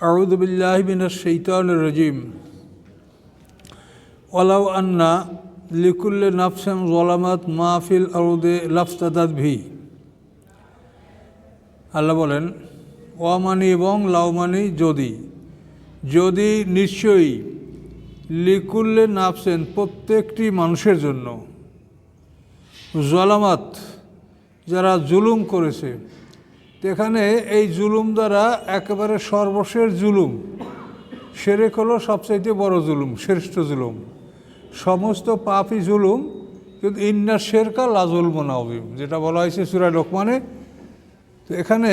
أعوذ بالله من الشيطان الرجيم ولو أن لكل نفس ظلمت ما في الأرض لافتدت به আল্লাহ বলেন অমানি এবং লাউমানি যদি যদি নিশ্চয়ই লিকুল্লে নাফসেন প্রত্যেকটি মানুষের জন্য জলামাত যারা জুলুম করেছে তো এখানে এই জুলুম দ্বারা একেবারে সর্বশেষ জুলুম। সেরেক হলো সবচাইতে বড় জুলুম, শ্রেষ্ঠ জুলুম। সমস্ত পাপই জুলুম, কিন্তু ইন্না শেরকা লাজুল মোনাবিম যেটা বলা হয়েছে সুরা লোকমানে। তো এখানে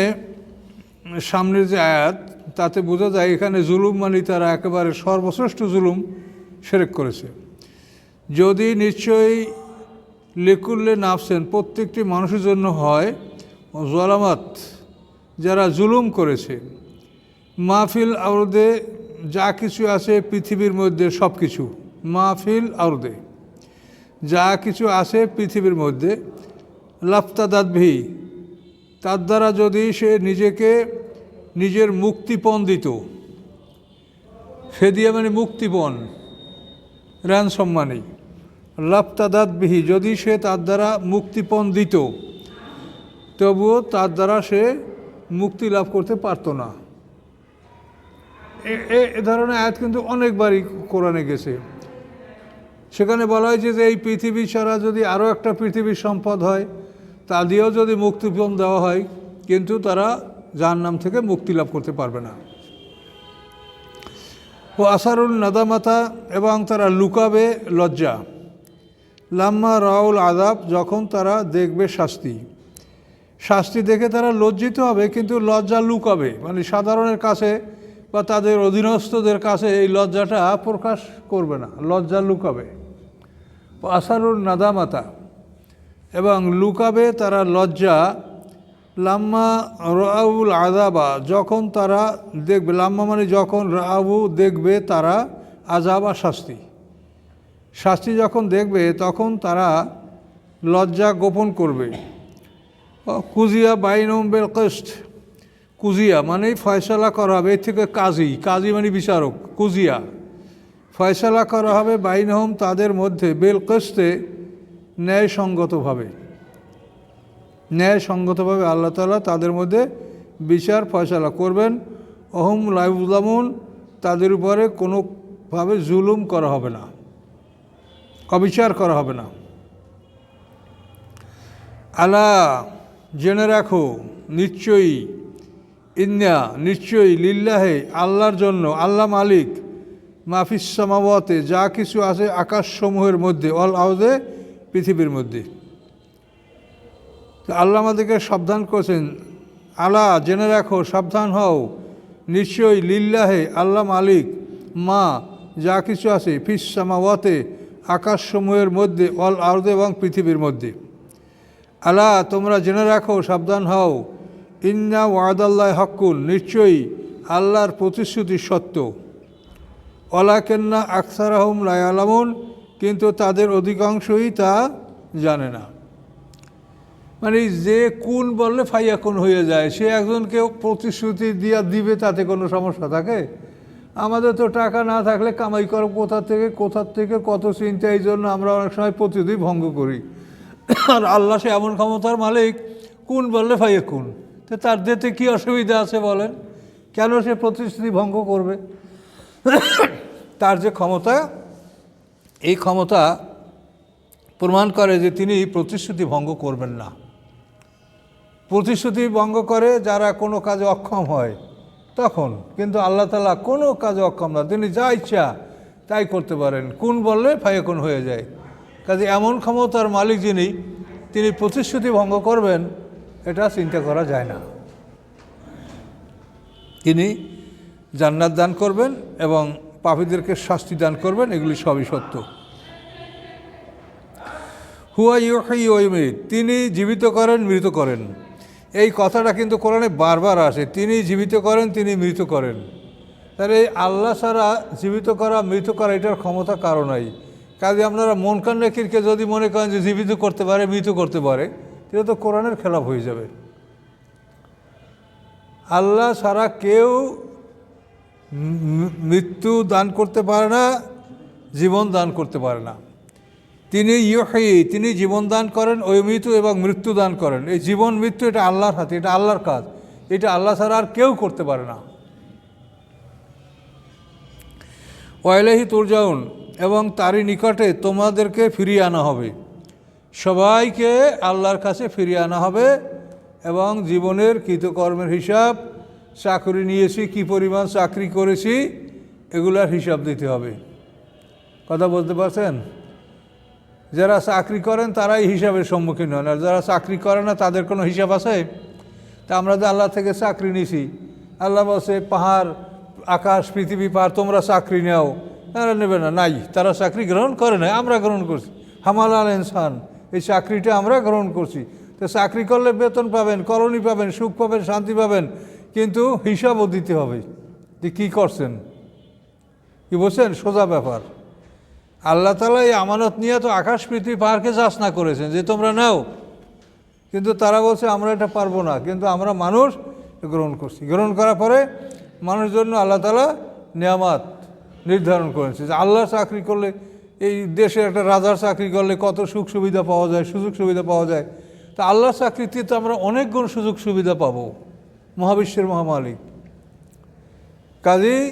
সামনের যে আয়াত, তাতে বোঝা যায় এখানে জুলুম মানে তারা একেবারে সর্বশ্রেষ্ঠ জুলুম সেরেক করেছে। যদি নিশ্চয়ই লেকুল্লে নাফসেন, প্রত্যেকটি মানুষের জন্য হয় জলামাত যারা জুলুম করেছে। মাহফিল আউরদে যা কিছু আছে পৃথিবীর মধ্যে সব কিছু মাহফিল আউরদে যা কিছু আছে পৃথিবীর মধ্যে। লাফতাদাত ভি তার দ্বারা যদি সে নিজেকে নিজের মুক্তিপণ দিত সে দিয়ে মানে মুক্তিপণ র্যানসম মানি লাফতাদাত বিহি যদি সে তার দ্বারা মুক্তিপণ দিত তবুও তার দ্বারা সে মুক্তি লাভ করতে পারতো না। এ- ধরনের আয়াত কিন্তু অনেকবারই কোরআনে গেছে। সেখানে বলা হয়েছে যে এই পৃথিবী ছাড়া যদি আরও একটা পৃথিবীর সম্পদ হয়, তা দিয়েও যদি মুক্তিপণ দেওয়া হয়, কিন্তু তারা যার নাম থেকে মুক্তি লাভ করতে পারবে না। ও আসারুল নাদামাতা এবং তারা লুকাবে লজ্জা। লাম্মা রাউল আদাব যখন তারা দেখবে শাস্তি। শাস্তি দেখে তারা লজ্জিত হবে, কিন্তু লজ্জা লুকাবে। মানে সাধারণের কাছে বা তাদের অধীনস্থদের কাছে এই লজ্জাটা প্রকাশ করবে না, লজ্জা লুকাবে। আসারুল নাদামাতা এবং লুকাবে তারা লজ্জা, লাম্মা রাউল আজাবা যখন তারা দেখবে, লাম্মা মানে যখন রাউ দেখবে তারা আজাবা শাস্তি। শাস্তি যখন দেখবে, তখন তারা লজ্জা গোপন করবে। কুজিয়া বাইনম বেল কষ্ট কুজিয়া মানেই ফয়সলা করা হবে, এর থেকে কাজী কাজী মানে বিচারক, কুজিয়া। ফয়সলা করা হবে বাইনহম তাদের মধ্যে বেল কস্তে ন্যায়সঙ্গতভাবে। ন্যায়সঙ্গতভাবে আল্লাহ তালা তাদের মধ্যে বিচার, ফয়সলা করবেন। অহম লাইবুলামুন তাদের উপরে কোনোভাবে জুলুম করা হবে না, অবিচার করা হবে না। আলা জেনে রাখো, নিশ্চয়ই, ইন্না নিশ্চয়ই লিল্লাহে, আল্লাহর জন্য, আল্লাহ মালিক, মাফিস সামাওয়াতে, যা কিছু আছে আকাশসমূহের মধ্যে অল আউদে, পৃথিবীর মধ্যে। তো আল্লাহ আমাদেরকে সাবধান করেছেন। আলা, জেনে রাখো, সাবধান হও। নিশ্চয়ই লিল্লাহে, আল্লাহ মালিক, মা, যা কিছু আছে, ফিস সামাওয়াতে, আকাশসমূহের মধ্যে অল আউদে এবং পৃথিবীর মধ্যে। আলা, তোমরা জেনে রাখো, সাবধান হও। ইন্না ওয়াদাল্লাহ হকুন নিশ্চয়ই আল্লাহর প্রতিশ্রুতি সত্য। অলাকেন্না আকসার আহম লায়ালামুন কিন্তু তাদের অধিকাংশই তা জানে না। মানে যে কোন বললে ফাইয়া কোন হয়ে যায়, সে একজনকে প্রতিশ্রুতি দিয়া দিবে, তাতে কোনো সমস্যা থাকে? আমাদের তো টাকা না থাকলে কামাই করো, কোথা থেকে, কোথার থেকে, কত চিন্তা এই জন্য আমরা অনেক সময় প্রতিদিন ভঙ্গ করি। আর আল্লাহ সে এমন ক্ষমতার মালিক, কোন বললে ফাইয়া কোন? তো তার দিতে কী অসুবিধা আছে বলেন? কেন সে প্রতিশ্রুতি ভঙ্গ করবে? তার যে ক্ষমতা, এই ক্ষমতা প্রমাণ করে যে তিনি প্রতিশ্রুতি ভঙ্গ করবেন না। প্রতিশ্রুতি ভঙ্গ করে যারা কোনো কাজে অক্ষম হয়, তখন কিন্তু আল্লাহ তালা কোনো কাজে অক্ষম না। তিনি যা ইচ্ছা তাই করতে পারেন। কোন বললে ফাইয়াকুন হয়ে যায়। কাজে এমন ক্ষমতার মালিক যিনি, তিনি প্রতিশ্রুতি ভঙ্গ করবেন, এটা চিন্তা করা যায় না। তিনি জান্নাত দান করবেন এবং পাপীদেরকে শাস্তি দান করবেন, এগুলি সবই সত্য। হুয়া ইউহি ওইমিত তিনি জীবিত করেন, মৃত করেন। এই কথাটা কিন্তু কোরআনে বারবার আসে, তিনি জীবিত করেন, তিনি মৃত করেন। তাহলে এই আল্লাহ ছাড়া জীবিত করা, মৃত করা এটার ক্ষমতা কারও নাই। কাজে আপনারা মন কান রেখিরকে যদি মনে করেন যে জীবিত করতে পারে, মৃত করতে পারে এটা তো কোরআনের খেলাফ হয়ে যাবে। আল্লাহ ছাড়া কেউ মৃত্যু দান করতে পারে না, জীবন দান করতে পারে না। তিনি ইয়হি তিনি জীবন দান করেন, ওই মৃত্যু এবং মৃত্যু দান করেন। এই জীবন, মৃত্যু এটা আল্লাহর হাতে, এটা আল্লাহর কাজ। এটা আল্লাহ ছাড়া আর কেউ করতে পারে না। ওয়াইলাহি তুরজাউন। এবং তারই নিকটে তোমাদেরকে ফিরিয়ে আনা হবে। সবাইকে আল্লাহর কাছে ফিরিয়ে আনা হবে এবং জীবনের কৃতকর্মের হিসাব, চাকরি নিয়েছি, কি পরিমাণ চাকরি করেছি, এগুলার হিসাব দিতে হবে। কথা বলতে পারছেন? যারা চাকরি করেন তারাই হিসাবের সম্মুখীন হন, আর যারা চাকরি করে না, তাদের কোনো হিসাব আছে? তা আমরা যে আল্লাহ থেকে চাকরি নিছি আল্লাহ বলছে, পাহাড়, আকাশ, পৃথিবী পাহাড় তোমরা চাকরি নাও। তারা নেবে না, নাই। তারা চাকরি গ্রহণ করে না আমরা গ্রহণ করছি। হামাল আল ইনসান, এই চাকরিটা আমরা গ্রহণ করছি। তো চাকরি করলে বেতন পাবেন, কলোনি পাবেন, সুখ পাবেন, শান্তি পাবেন, কিন্তু হিসাবও দিতে হবে যে কী করছেন। কি বলছেন? সোজা ব্যাপার। আল্লাহ তালা এই আমানত নিয়ে তো আকাশ পৃথিবী পাহাড়কে চাষনা করেছেন, যে তোমরা নাও। কিন্তু তারা বলছে, আমরা এটা পারব না। কিন্তু আমরা মানুষ গ্রহণ করছি। গ্রহণ করার পরে মানুষের জন্য আল্লাহ তালা নিয়ামাত। নির্ধারণ করেছে যে আল্লাহর চাকরি করলে, এই দেশে একটা রাজার চাকরি করলে কত সুখ সুবিধা পাওয়া যায়, সুযোগ সুবিধা পাওয়া যায়। তা আল্লাহর চাকরিতে তো আমরা অনেক গুণ সুযোগ সুবিধা পাবো, মহাবিশ্বের মহামালিক। কাজেই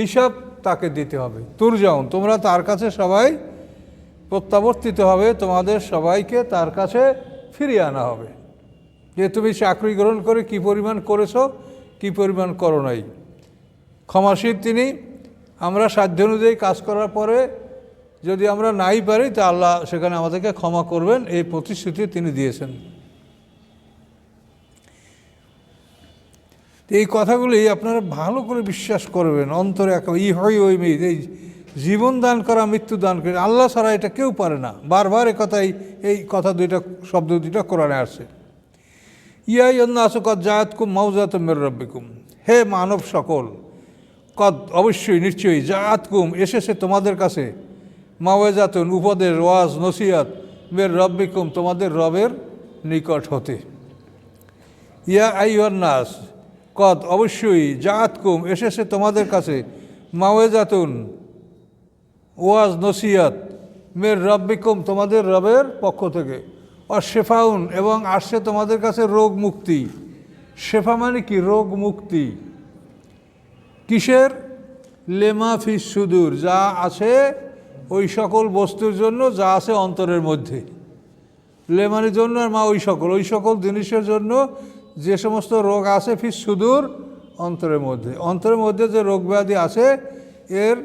হিসাব তাকে দিতে হবে। তুর যাউন তোমরা তার কাছে সবাই প্রত্যাবর্তিত হবে, তোমাদের সবাইকে তার কাছে ফিরিয়ে আনা হবে। যে তুমি চাকরি গ্রহণ করে কি পরিমাণ করেছ, কি পরিমাণ করো নাই। ক্ষমাশীল তিনি আমরা সাধ্য অনুযায়ী কাজ করার পরে যদি আমরা নাই পারি, তা আল্লাহ সেখানে আমাদেরকে ক্ষমা করবেন। এই প্রতিশ্রুতি তিনি দিয়েছেন। এই কথাগুলি আপনারা ভালো করে বিশ্বাস করবেন। অন্তরে এক ই হয় ওই মেয়ে, এই জীবন দান করা, মৃত্যু দান করে, আল্লাহ ছাড়া এটা কেউ পারে না। বারবার এ কথাই, এই কথা দুইটা, শব্দ দুইটা কোরআনে আসে ইয়াই অন্য আসো কদ জায়াত কুম মাউজাত মের রব্বিকুম। হে মানব সকল কদ, অবশ্যই, নিশ্চয়ই জায়াত কুম, এসেছে তোমাদের কাছে। মাওয়াজাতুন উপদেশ ওয়াজ নসিয়াত মের রব্বিকুম, তোমাদের রবের নিকট হতে। ইয়া আইয়র নাস, কদ, অবশ্যই, জাত কুম, এসেছে তোমাদের কাছে। মাওয়েজাতুন, ওয়াজ নসিয়াত মের রব্বিকুম, তোমাদের রবের পক্ষ থেকে। আর শেফাউন এবং আসছে তোমাদের কাছে রোগ মুক্তি। শেফা মানে কি? রোগ মুক্তি। কিসের? লেমা ফিস সুদূর, যা আছে ওই সকল বস্তুর জন্য, যা আছে অন্তরের মধ্যে। লেমানের জন্য আর মা ওই সকল ওই সকল জিনিসের জন্য যে সমস্ত রোগ আছে ফিস সুদূর অন্তরের মধ্যে। অন্তরের মধ্যে যে রোগ ব্যাধি আছে, এর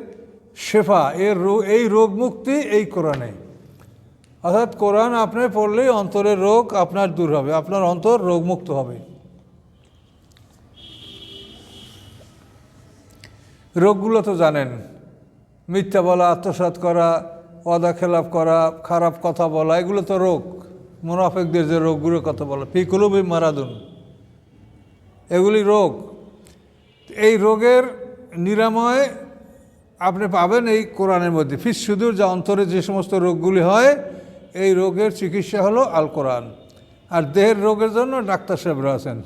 শেফা, এর এই রোগ মুক্তি এই কোরআনে। অর্থাৎ কোরআন আপনি পড়লেই অন্তরের রোগ আপনার দূর হবে, আপনার অন্তর রোগমুক্ত হবে। রোগগুলো তো জানেন। মিথ্যা বলা, আত্মসাৎ করা অদা খেলাপ করা, খারাপ কথা বলা, এগুলো তো রোগ। মুনাফেকদের যে রোগগুলোর কথা বলা। ফিকুলুবি মারাদুন। এগুলি রোগ। এই রোগের নিরাময় আপনি পাবেন এই কোরআনের মধ্যে। ফিস সুদূর, যা অন্তরে যে সমস্ত রোগগুলি হয়, এই রোগের চিকিৎসা হলো আল কোরআন। আর দেহের রোগের জন্য ডাক্তার সাহেবরা আছেন।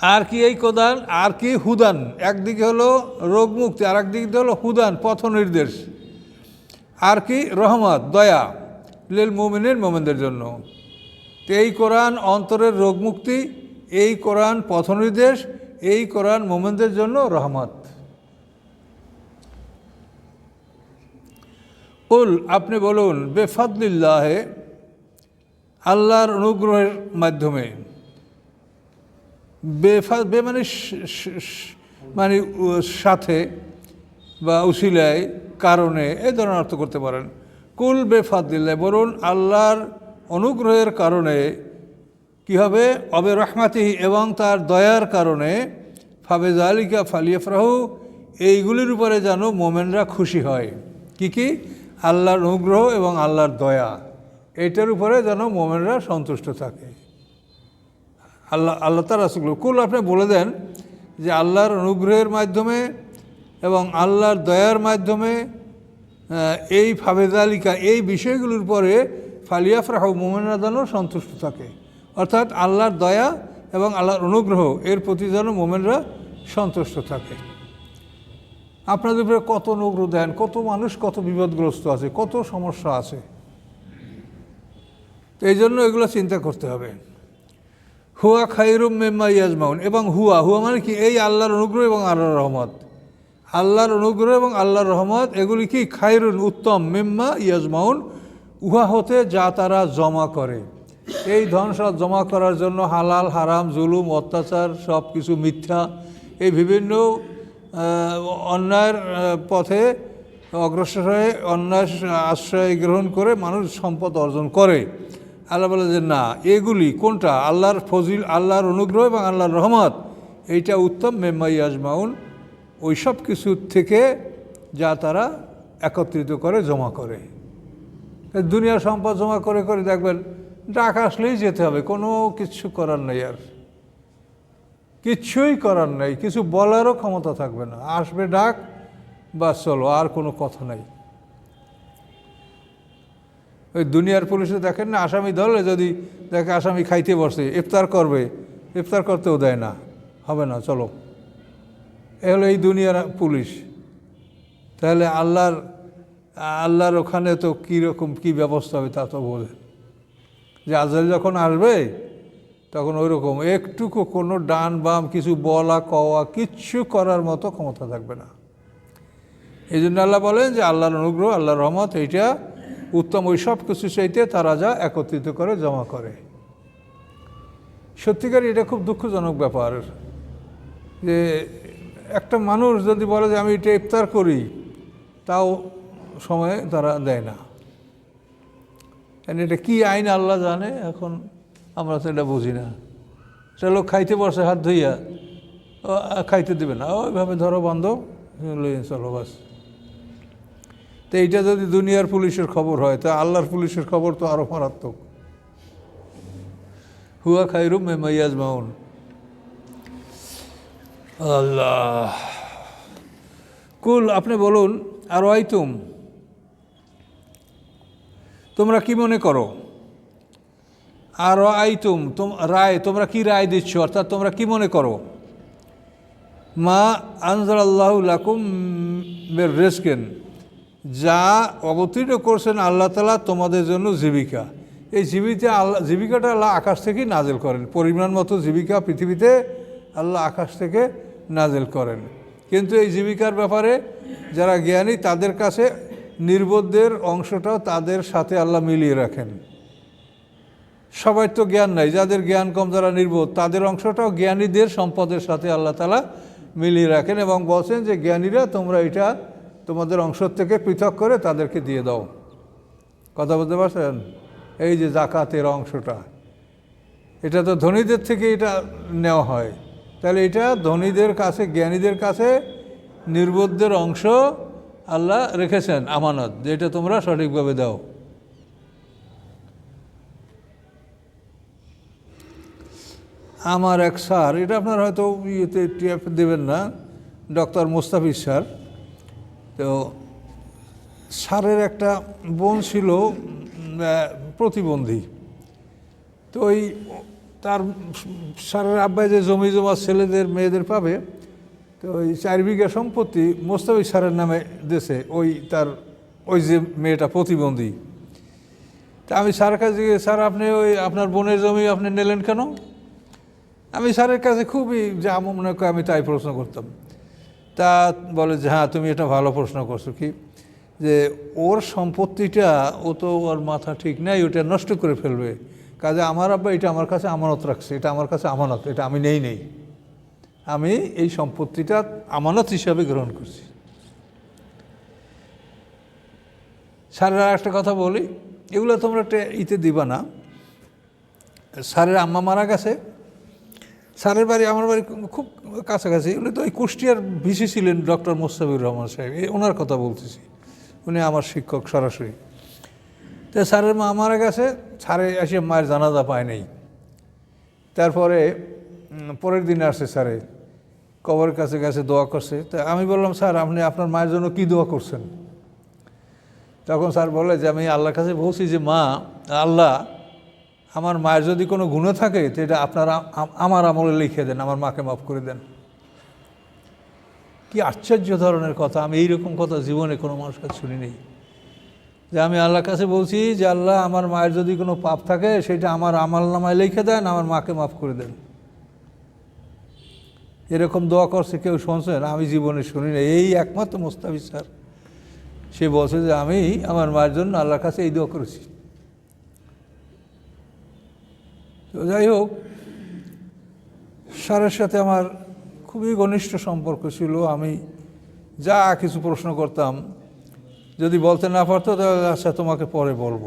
আর কি এই কোদান আর কি হুদান? একদিকে হলো রোগ মুক্তি, আর একদিকে হলো হুদান, পথ নির্দেশ। আর কি রহমত, দয়া লিল মোমিনের মোমেনদের জন্য। এই কোরআন অন্তরের রোগ মুক্তি, এই কোরআন পথ নির্দেশ, এই কোরআন মোমেনদের জন্য রহমত। উল আপনি বলুন বেফাদুল্লাহে আল্লাহর অনুগ্রহের মাধ্যমে বেফা বে মানে সাথে বা উসিলায় কারণে এই ধরনের অর্থ করতে পারেন। কুল বেফাদিল্লা বরুন আল্লাহর অনুগ্রহের কারণে কি হবে? অবে রহমাতিহি এবং তার দয়ার কারণে ফাবেজ আলিকা ফালিয়াফরাহু, এইগুলির উপরে যেন মোমেনরা খুশি হয়। কি কি? আল্লাহর অনুগ্রহ এবং আল্লাহর দয়া। এটার উপরে যেন মোমেনরা সন্তুষ্ট থাকে। আল্লাহ আল্লাহ তার রাসুল কুল, আপনি বলে দেন যে আল্লাহর অনুগ্রহের মাধ্যমে এবং আল্লাহর দয়ার মাধ্যমে এই ফাবেদালিকা এই বিষয়গুলোর পরে ফালিয়াফরাহ, মোমেনরা যেন সন্তুষ্ট থাকে। অর্থাৎ আল্লাহর দয়া এবং আল্লাহর অনুগ্রহ, এর প্রতি যেন মোমেনরা সন্তুষ্ট থাকে। আপনাদের উপরে কত অনুগ্রহ দেন কত মানুষ কত বিপদগ্রস্ত আছে, কত সমস্যা আছে। তো এই জন্য এগুলো চিন্তা করতে হবে। হুয়া খাইরুম মেম্মা ইয়াজমাউন। এবং হুয়া হুয়া মানে কি? এই আল্লাহর অনুগ্রহ এবং আল্লাহর রহমত। আল্লাহর অনুগ্রহ এবং আল্লাহর রহমত, এগুলি কি? খাইরুন উত্তম মেম্মা ইয়াজমাউন। উহা হতে যা তারা জমা করে। এই ধন সব জমা করার জন্য হালাল, হারাম, জুলুম, অত্যাচার, সব কিছু মিথ্যা, এই বিভিন্ন অন্যায়ের পথে অগ্রসর হয়ে অন্যায় আশ্রয় গ্রহণ করে মানুষ সম্পদ অর্জন করে। আল্লাহ বলে যে, না, এগুলি কোনটা? আল্লাহর ফজিল, আল্লাহর অনুগ্রহ এবং আল্লাহর রহমত? এইটা উত্তম মেম্মাই আজমাউন। ওই সব কিছু থেকে যা তারা একত্রিত করে, জমা করে। দুনিয়া সম্পদ জমা করে করে দেখবেন, ডাক আসলেই যেতে হবে। কোনো কিছু করার নেই আর। কিচ্ছুই করার নেই। কিছু বলারও ক্ষমতা থাকবে না। আসবে ডাক বা চলো, আর কোনো কথা নাই। ওই দুনিয়ার পুলিশে দেখেন না, আসামি ধরলে যদি দেখে আসামি খাইতে বসে, ইফতার করবে, ইফতার করতেও দেয় না। হবে না, চলো। এ হলো এই দুনিয়ার পুলিশ। তাহলে আল্লাহর আল্লাহর ওখানে তো কীরকম কী ব্যবস্থা হবে তা তো বোঝে যে আজরাইল যখন আসবে, তখন ওই রকম একটুকু কোনো ডান বাম কিছু বলা, কওয়া, কিচ্ছু করার মতো ক্ষমতা থাকবে না। এই জন্য আল্লাহ বলেন যে আল্লাহর অনুগ্রহ, আল্লাহর রহমত, এইটা উত্তম ওই সব কিছু চাইতে তারা যা একত্রিত করে, জমা করে। সত্যিকার এটা খুব দুঃখজনক ব্যাপার যে একটা মানুষ যদি বলে যে আমি এটা ইফতার করি, তাও সময়ে তারা দেয় না। এটা কি আইন আল্লাহ জানে? এখন আমরা তো এটা বুঝি না। সে লোক খাইতে বসে হাত ধুইয়া খাইতে দেবে না। ওইভাবে ধরো বন্ধ, চলো বাস। তো এইটা যদি দুনিয়ার পুলিশের খবর হয়, তা আল্লাহর পুলিশের খবর তো আরও মারাত্মক। হুয়া খাইরুম মে মাইয়াজ মাউন আল্লাহ। কুল, আপনি বলুন, আর আইতুম, তোমরা কি মনে করো? আর আইতুম, তোম, রায়, তোমরা কি রায় দিচ্ছ? অর্থাৎ তোমরা কি মনে করো? মা আনজাল আল্লাহ লাকুম রেসকেন যা অবতীর্ণ করছেন আল্লাহ তালা তোমাদের জন্য জীবিকা। এই জীবিকা আল্লাহ, জীবিকাটা আল্লাহ আকাশ থেকেই নাজেল করেন। পরিমাণ মতো জীবিকা পৃথিবীতে আল্লাহ আকাশ থেকে নাজেল করেন। কিন্তু এই জীবিকার ব্যাপারে যারা জ্ঞানী, তাদের কাছে নির্বোধদের অংশটাও তাদের সাথে আল্লাহ মিলিয়ে রাখেন। সবাই তো জ্ঞান নাই। যাদের জ্ঞান কম, যারা নির্বোধ, তাদের অংশটাও জ্ঞানীদের সম্পদের সাথে আল্লাহ তালা মিলিয়ে রাখেন এবং বলছেন যে, জ্ঞানীরা, তোমরা এটা তোমাদের অংশ থেকে পৃথক করে তাদেরকে দিয়ে দাও। কথা বলতে পারছেন? এই যে জাকাতের অংশটা। এটা তো ধনীদের থেকে এটা নেওয়া হয়। তাহলে এটা ধনীদের কাছে, জ্ঞানীদের কাছে নির্বোধদের অংশ আল্লাহ রেখেছেন, আমানত যেটা তোমরা সঠিকভাবে দাও। আমার এক স্যার, এটা আপনার হয়তো ইয়েতে টিএফ দেবেন না, ডক্টর মোস্তাফিজ স্যার তো স্যারের একটা বোন ছিল প্রতিবন্ধী। তো ওই তার স্যারের আব্বাই যে জমি জমা ছেলেদের, মেয়েদের পাবে, তো ওই চার বিঘা সম্পত্তি মোস্তাফিজ স্যারের নামে দেশে ওই তার, ওই যে মেয়েটা প্রতিবন্ধী। তা আমি স্যারের কাছে গিয়ে, স্যার, আপনি ওই আপনার বোনের জমি আপনি নিলেন কেন? আমি স্যারের কাছে খুবই যা মনে করি, আমি তাই প্রশ্ন করতাম। তা বলে যে হ্যাঁ তুমি এটা ভালো প্রশ্ন করছ কি? যে ওর সম্পত্তিটা, ও তো ওর মাথা ঠিক নেই ওটা নষ্ট করে ফেলবে। কাজে আমার আব্বা এটা আমার কাছে আমানত রাখছে, এটা আমার কাছে আমানত, এটা আমি নেই নেই। আমি এই সম্পত্তিটা আমানত হিসাবে গ্রহণ করছি। স্যারের একটা কথা বলি, এগুলো তোমরা একটা ইতে দিবা না। স্যারের আম্মা মারা গেছে স্যারের বাড়ি, আমার বাড়ি খুব কাছাকাছি। উনি তো ওই কুষ্টিয়ার ভিসি ছিলেন ডক্টর মোস্তাফির রহমান সাহেব। ওনার কথা বলতেছি। উনি আমার শিক্ষক সরাসরি। তো স্যারের মা মারা গেছে, স্যারে এসে মায়ের জানাজা পায় নাই। তারপরে পরের দিন আসছে স্যারে, কবরের কাছে গেছে, দোয়া করছে। তা আমি বললাম, স্যার, আপনি আপনার মায়ের জন্য কি দোয়া করছেন? তখন স্যার বলে যে, আমি আল্লাহর কাছে বলছি যে, মা, আল্লাহ আমার মায়ের যদি কোনো গুণে থাকে, তো এটা আপনারা আমার আমলে লিখে দেন, আমার মাকে মাফ করে দেন। কি আশ্চর্য ধরনের কথা, আমি এইরকম কথা জীবনে কোনো মানুষের কাছে শুনি নেই। যে আমি আল্লাহর কাছে বলছি যে, আল্লাহ, আমার মায়ের যদি কোনো পাপ থাকে, সেটা আমার আমাল নামায় লিখে দেন, আমার মাকে মাফ করে দেন। এরকম দোয়া করছে কেউ শুনছেন? আমি জীবনে শুনি না এই একমাত্র মোস্তাফিজ স্যার। সে বলছে যে, আমি আমার মায়ের জন্য আল্লাহর কাছে এই দোয়া করেছি। তো যাই হোক, স্যারের সাথে আমার খুবই ঘনিষ্ঠ সম্পর্ক ছিল। আমি যা কিছু প্রশ্ন করতাম, যদি বলতে না পারতো তাহলে আচ্ছা তোমাকে পরে বলব।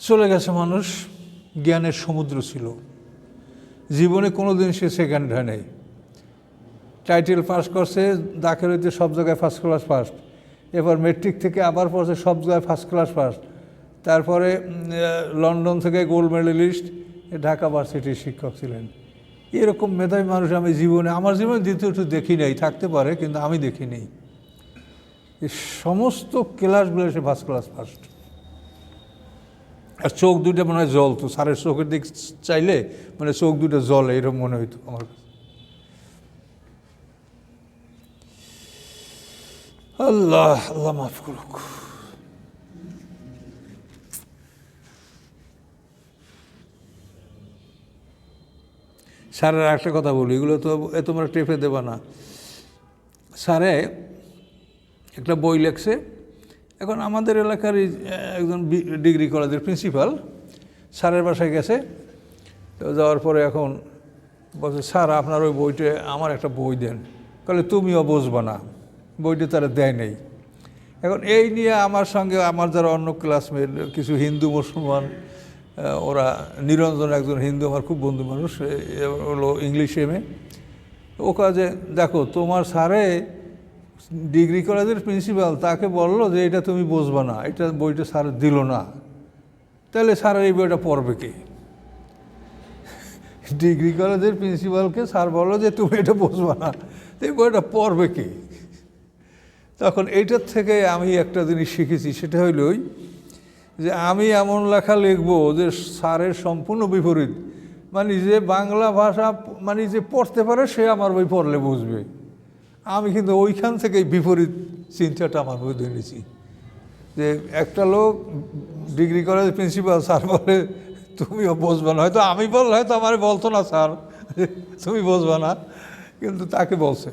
চলে গেছে মানুষ, জ্ঞানের সমুদ্র ছিল। জীবনে কোনো দিন সে সেকেন্ড হয় নাই। টাইটেল পাস করছে দাখিলিতে সব জায়গায় ফার্স্ট ক্লাস ফার্স্ট এবার মেট্রিক থেকে আবার পড়ছে, সব জায়গায় ফার্স্ট ক্লাস ফার্স্ট তারপরে লন্ডন থেকে গোল্ড মেডেলিস্ট ঢাকা ভার্সিটির শিক্ষক ছিলেন। এরকম মেধাবী মানুষ আমি জীবনে, আমার জীবনে দ্বিতীয়ত দেখি নাই, থাকতে পারে, কিন্তু আমি দেখি নেই। সমস্ত ক্লাসগুলো সে ফার্স্ট ক্লাস ফার্স্ট আর চোখ দুটো মনে হয় জল তো সারের চোখের দিক চাইলে মানে চোখ দুটো জলে, এরকম মনে হইতো আমার কাছে। আল্লাহ আল্লাহ মাফ করুক। স্যারের একটা কথা বলি, এগুলো তো এ তোমরা টেপে দেবা না। স্যারে একটা বই লেখছে, এখন আমাদের এলাকার একজন ডিগ্রি কলেজের প্রিন্সিপাল স্যারের বাসায় গেছে, তো যাওয়ার পরে এখন বলছে, স্যার, আপনার ওই বইটা, আমার একটা বই দেন। তাহলে তুমিও বুঝবা না, বইটা তারা দেয় নেই। এখন এই নিয়ে আমার সঙ্গে আমার যারা অন্য ক্লাসমেট কিছু হিন্দু, মুসলমান ওরা নিরঞ্জন একজন হিন্দু, আমার খুব বন্ধু মানুষ হলো ইংলিশ এমএ ও কাজে দেখো, তোমার স্যারে ডিগ্রি কলেজের প্রিন্সিপাল, তাকে বলল যে, এটা তুমি বুঝবা না, এটা বইটা স্যার দিল না। তাহলে স্যার এই বইটা পড়বে কে? ডিগ্রি কলেজের প্রিন্সিপালকে স্যার বলল যে, তুমি এটা বুঝবা না এই বইটা পড়বে কে? তখন এইটার থেকে আমি একটা জিনিস শিখেছি, সেটা হইল ওই যে আমি এমন লেখা লিখব যে স্যারের সম্পূর্ণ বিপরীত। মানে যে বাংলা ভাষা মানে যে পড়তে পারে সে আমার বই পড়লে বুঝবে। আমি কিন্তু ওইখান থেকেই বিপরীত চিন্তাটা আমার মধ্যে নিয়েছি। যে একটা লোক ডিগ্রি কলেজ প্রিন্সিপাল, স্যার বলে, তুমিও বুঝবে না। হয়তো আমি বললে হয়তো আমার বলতো না স্যার, তুমি বুঝবে না। কিন্তু তাকে বলছে।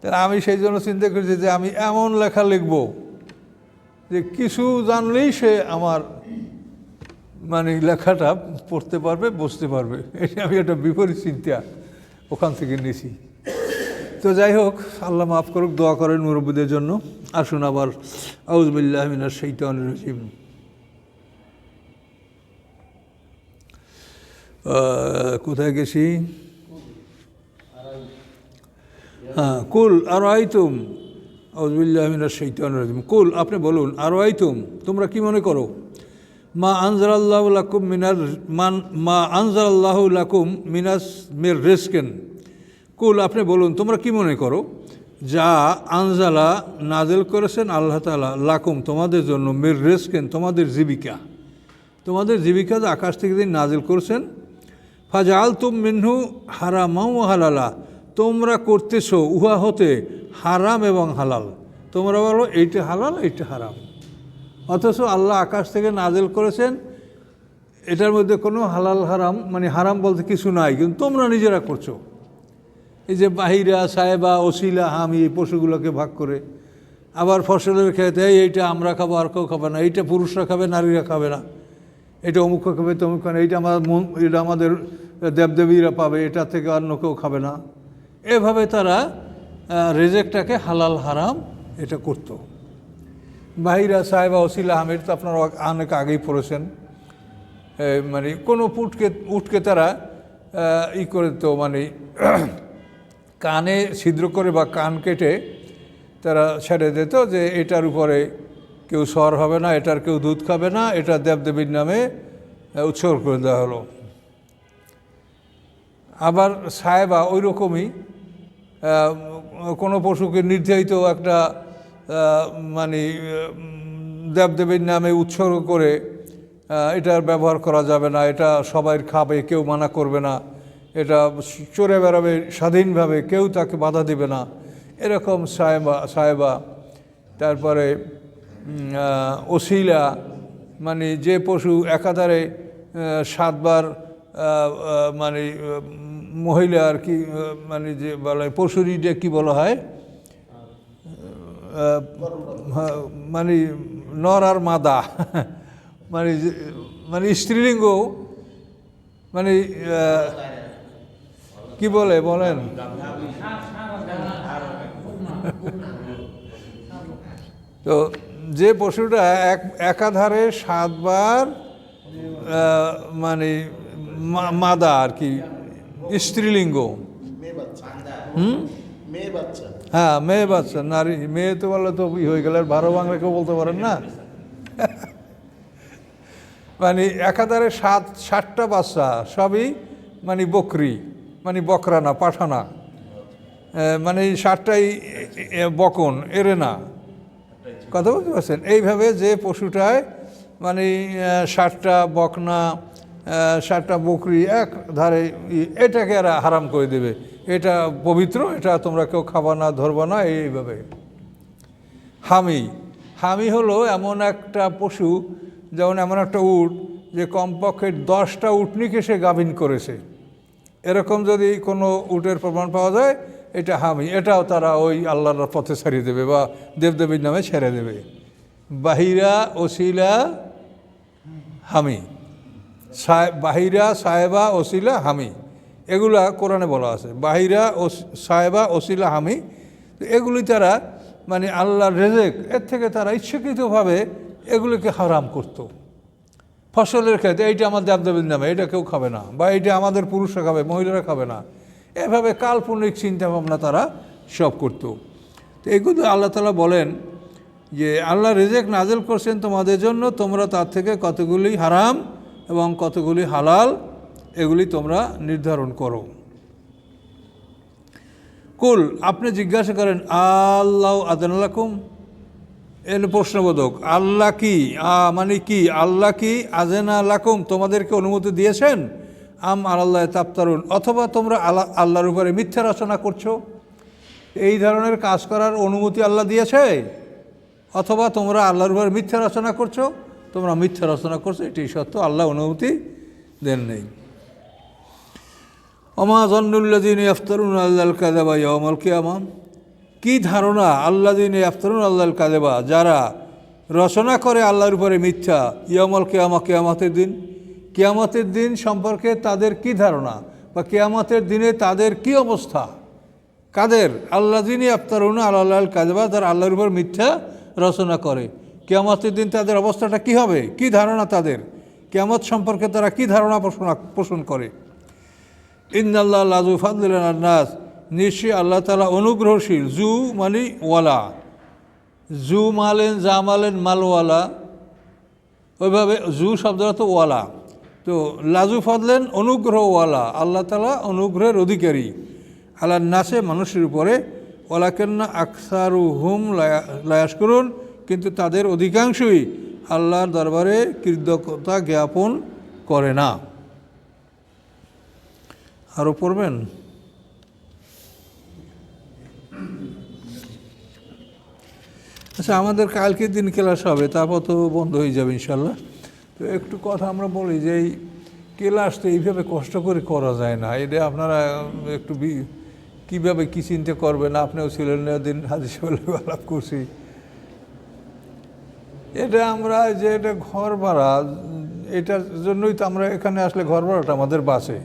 তাহলে আমি সেই জন্য চিন্তা করেছি যে আমি এমন লেখা লিখব যে কিছু জানলেই সে আমার মানে লেখাটা পড়তে পারবে, বুঝতে পারবে। এটা আমি একটা বিপরীত চিন্তা ওখান থেকে নিয়েছি। তো যাই হোক, আল্লাহ মাফ করুক, দোয়া করেন মুরব্বীদের জন্য। আসুন আবার আউজবিল্লাহ মিনার শৈতান রহিম কোথায় গেছি? হ্যাঁ কুল আর আইতুম কুল, আপনি বলুন, আর আইতুম তোমরা কি মনে করো? মা আনজারাল্লাহ লাকুম মিনার, মান, মা আনজারাল্লাহ লাকুম মিনাস মির রেস্কেন কুল, আপনি বলুন, তোমরা কি মনে করো? যা আনজালা নাজেল করেছেন আল্লাহ তালা লাকুম, তোমাদের জন্য মির রেস্কেন তোমাদের জীবিকা। তোমাদের জীবিকা যে আকাশ থেকে দিন নাজিল করছেন। ফাজাল তুম মিনহু হারামাও হালালা। তোমরা করতেছো উহা হতে হারাম এবং হালাল। তোমরা বলো, এইটা হালাল, এইটা হারাম। অথচ আল্লাহ আকাশ থেকে নাজেল করেছেন, এটার মধ্যে কোনো হালাল, হারাম মানে হারাম বলতে কিছু নাই, কিন্তু তোমরা নিজেরা করছ। এই যে বাহিরা, সাহেবা, ওসিলা, হামি, এই পশুগুলোকে ভাগ করে, আবার ফসলের খেতে এই, এইটা আমরা খাব, আর কেউ খাবে না, এইটা পুরুষরা খাবে, নারীরা খাবে না, এটা অমুক খাবে, তমুক খাবে এইটা আমার এটা আমাদের দেবদেবীরা পাবে এটা থেকে অন্য কেউ খাবে না। এভাবে তারা রেজেকটাকে হালাল হারাম এটা করতো। বাহিরা সাহেবা ওসিলা আহমেদ তো আপনারা অনেক আগেই পড়েছেন। মানে কোনো পুটকে, উটকে তারা ই করে তো মানে কানে ছিদ্র করে বা কান কেটে তারা ছেড়ে দিত যে এটার উপরে কেউ সর হবে না, এটার কেউ দুধ খাবে না, এটা দেবদেবীর নামে উৎসর্গ করে দেওয়া হলো। আবার সাহেবা ওই রকমই কোনো পশুকে নির্ধারিত একটা মানে দেবদেবীর নামে উৎসর্গ করে এটার ব্যবহার করা যাবে না। এটা সবাই খাবে, কেউ মানা করবে না। এটা চড়ে বেড়াবে স্বাধীনভাবে, কেউ তাকে বাধা দেবে না। এরকম সাহেবা সাহেবা, তারপরে ওসিলা মানে যে পশু একাধারে সাতবার মানে মহিলা আর কি মানে যে বলা হয় পশুরই যে কী বলা হয়? মানে নর আর মাদা। মানে মানে স্ত্রীলিঙ্গ মানে কি বলে, বলেন? তো যে পশুটা এক, একাধারে সাতবার মানে মাদা আর কি স্ত্রীলিঙ্গ হুম হ্যাঁ মেয়ে বাচ্চা নারী মেয়ে তো বললে তো ই হয়ে গেলে আর বারো বাংলা কেউ বলতে পারেন না মানে একাধারে সাত ষাটটা বাচ্চা সবই মানে বকরি মানে বকরা না পাঠানা মানে এ- বকন এরে না কথা বুঝতে পারছেন? এইভাবে যে পশুটায় মানে ষাটটা বকনা ষাটটা বকরি এক ধারে এটাকে এরা হারাম করে দেবে। এটা পবিত্র, এটা তোমরা কেউ খাবা না, ধরবা না, এইভাবে। হামি হামি হলো এমন একটা পশু, যেমন এমন একটা উট, যে কমপক্ষে দশটা উটনিকে সে গাভিন করেছে। এরকম যদি কোনো উটের প্রমাণ পাওয়া যায়, এটা হামি, এটাও তারা ওই আল্লাহর পথে ছাড়িয়ে দেবে বা দেবদেবীর নামে ছেড়ে দেবে। বাহিরা, ওসিলা, হামি। বাহিরা, সাহেবা, ওসিলা, হামি। এগুলা কোরআনে বলা আছে। বাহিরা ও সাহেবা, ওসিলা, হামি। এগুলি তারা মানে আল্লাহর রেজেক, এর থেকে তারা ইচ্ছাকৃতভাবে এগুলিকে হারাম করতো। ফসলের ক্ষেত্রে, এইটা আমার দেবদেবীর নামে, এটা কেউ খাবে না, বা এইটা আমাদের পুরুষরা খাবে, মহিলারা খাবে না। এভাবে কাল্পনিক চিন্তাভাবনা তারা সব করতো। তো এগুলো আল্লাহ তালা বলেন যে, আল্লাহ রেজেক নাজেল করছেন তোমাদের জন্য, তোমরা তার থেকে কতগুলি হারাম এবং কতগুলি হালাল, এগুলি তোমরা নির্ধারণ করো। কুল, আপনি জিজ্ঞাসা করেন, আল্লাহ আদানালাকুম এর প্রশ্নবোধক, আল্লাহ কি? মানে কি? আল্লাহ কি আজেনা লাকুম? তোমাদেরকে অনুমতি দিয়েছেন? আম আল্লাহ তাপ্তারুন অথবা তোমরা আল্লাহ, আল্লাহর উপরে মিথ্যা রচনা করছ? এই ধরনের কাজ করার অনুমতি আল্লাহ দিয়েছে? অথবা তোমরা আল্লাহর উপরে মিথ্যা রচনা করছ? তোমরা মিথ্যা রচনা করছ এটি সত্য, আল্লাহ অনুমতি দেন নেই। অমা জন্নুল্লাদিন আফতারুন আল্লাহ কাদাবা ইয়মল কিয়ামা কী ধারণা? আল্লাহ দিন আফতারুন আল্লাহ কাদেবা যারা রচনা করে আল্লাহর উপরে মিথ্যা ইয়মল কেয়ামা কেয়ামতের দিন। কেয়ামতের দিন সম্পর্কে তাদের কি ধারণা? বা কেয়ামতের দিনে তাদের কি অবস্থা? কাদের? আল্লাহ দিনই আফতারুন আল্লাহ কাদেবা তারা আল্লাহর উপর মিথ্যা রচনা করে। কেয়ামতের দিন তাদের অবস্থাটা কি হবে? কি ধারণা তাদের? কেয়ামত সম্পর্কে তারা কি ধারণা পোষণ পোষণ করে? ইন্দাল্লাহ লাজু ফাদুল নাস। নিশ্চয়ই আল্লাহ তালা অনুগ্রহশীল। জু মানে ওয়ালা। জু মালেন, জা মালেন মালওয়ালা। ওইভাবে জু শব্দটা তো ওয়ালা। তো লাজু ফাদলেন অনুগ্রহওয়ালা। আল্লাহ তালা অনুগ্রহের অধিকারী। আল্লাহ নাসে মানুষের উপরে। ওলাকেন্না আকসারু হুম লায়াস করুন কিন্তু তাদের অধিকাংশই আল্লাহর দরবারে কৃতজ্ঞতা জ্ঞাপন করে না। আরও পড়বেন? আচ্ছা আমাদের কালকে দিন ক্লাস হবে, তারপর তো বন্ধ হয়ে যাবে ইনশাল্লাহ তো একটু কথা আমরা বলি যে, এই ক্লাস তো এইভাবে কষ্ট করে করা যায় না। এটা আপনারা একটু কীভাবে কী চিন্তা করবেন? আপনিও ছিলেন দিন হাদিস আলাপ করছি। এটা আমরা যে এটা ঘর ভাড়া এটার জন্যই তো আমরা এখানে আসলে ঘর ভাড়াটা আমাদের বাসে